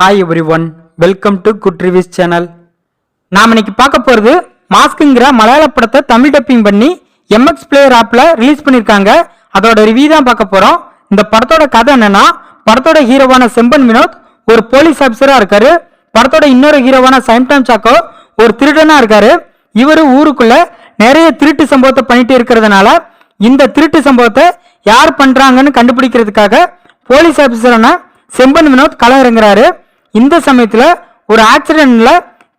Hi everyone welcome to good reviews channel நாம் இன்னைக்கு பார்க்க போகிறது மாஸ்க்குங்கிற மலையாள படத்தை தமிழ் டப்பிங் பண்ணி எம்எக்ஸ் பிளேயர் ஆப்பில் ரிலீஸ் பண்ணியிருக்காங்க அதோட ரிவ்யூ தான் பார்க்க போகிறோம் இந்த படத்தோட கதை என்னன்னா படத்தோட ஹீரோவான செம்பன் வினோத் ஒரு போலீஸ் ஆஃபீஸராக இருக்காரு. படத்தோட இன்னொரு ஹீரோவான சைம்டாம் சாக்கோ ஒரு திருடனாக இருக்காரு. இவர் ஊருக்குள்ள நிறைய திருட்டு சம்பவத்தை பண்ணிட்டு இருக்கிறதுனால இந்த திருட்டு சம்பவத்தை யார் பண்ணுறாங்கன்னு கண்டுபிடிக்கிறதுக்காக போலீஸ் ஆஃபீஸரான செம்பன் வினோத் களம் இறங்குறாரு இந்த சமயத்தில் ஒரு ஆக்சிடென்ட்ல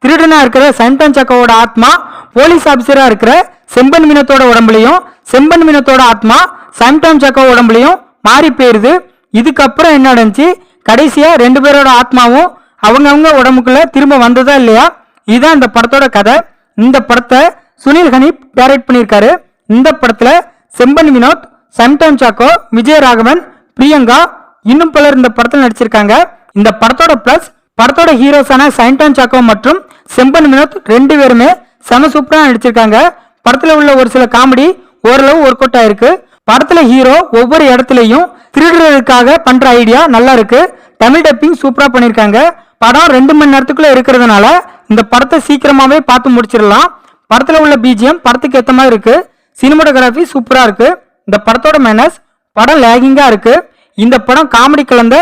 திருடனா இருக்கிற சைன்டன் சக்கோவோட ஆத்மா போலீஸ் ஆபீசரா இருக்கிற செம்பன் மீனத்தோட உடம்புலையும் செம்பன் மீனத்தோட ஆத்மா சைம்டன் சக்கோ உடம்புலையும் மாறி போயிருது. இதுக்கப்புறம் என்ன நடந்துச்சு? கடைசியா ரெண்டு பேரோட ஆத்மாவும் அவங்கவுங்க உடம்புக்குள்ள திரும்ப வந்ததா இல்லையா? இதுதான் இந்த படத்தோட கதை. இந்த படத்தை சுனில் ஹனீப் டைரக்ட் பண்ணியிருக்காரு. இந்த படத்துல செம்பன் வினோத் சம்டம் சாக்கோ விஜய ராகவன் பிரியங்கா இன்னும் பலர் இந்த படத்தில் நடிச்சிருக்காங்க. இந்த படத்தோட பிளஸ் படத்தோட ஹீரோஸான சைன்டான் சாக்கோ மற்றும் செம்பன் வினோத் ரெண்டு பேருமே செம சூப்பரா நடிச்சிருக்காங்க. படத்துல உள்ள ஒரு சில காமெடி ஓரளவு ஒர்க் அவுட் ஆயிருக்கு. படத்துல ஹீரோ ஒவ்வொரு இடத்துலயும் திருடுறதுக்காக பண்ற ஐடியா நல்லா இருக்கு. தமிழ் டப்பிங் சூப்பரா பண்ணிருக்காங்க. படம் ரெண்டு மணி நேரத்துக்குள்ள இருக்கிறதுனால இந்த படத்தை சீக்கிரமாவே பார்த்து முடிச்சிடலாம். படத்துல உள்ள பிஜிஎம் படத்துக்கு ஏத்த மாதிரி இருக்கு. சினிமோட்டோகிராஃபி சூப்பரா இருக்கு. இந்த படத்தோட மேனஸ் படம் லேகிங்கா இருக்கு. இந்த படம் காமெடி கலந்த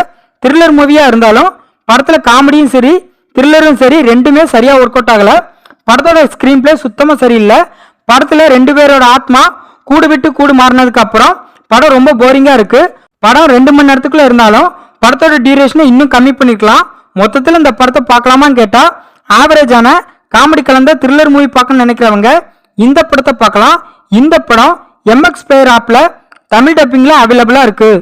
த்ரில்லர் மூவியாக இருந்தாலும் படத்தில் காமெடியும் சரி த்ரில்லரும் சரி ரெண்டுமே சரியாக ஒர்க் அவுட் ஆகலை. படத்தோட ஸ்க்ரீன் பிளே சுத்தமாக சரியில்லை. படத்தில் ரெண்டு பேரோட ஆத்மா கூடு விட்டு கூடு மாறினதுக்கு அப்புறம் படம் ரொம்ப போரிங்காக இருக்குது படம் ரெண்டு மணி நேரத்துக்குள்ளே இருந்தாலும் படத்தோட டியூரேஷனை இன்னும் கம்மி பண்ணிக்கலாம். மொத்தத்தில் இந்த படத்தை பார்க்கலாமான்னு கேட்டால் ஆவரேஜான காமெடி கலந்த த்ரில்லர் மூவி பார்க்கணும்னு நினைக்கிறவங்க இந்த படத்தை பார்க்கலாம். இந்த படம் எம்எக்ஸ் பிளேயர் ஆப்பில் தமிழ் டப்பிங்கில் அவைலபிளாக இருக்குது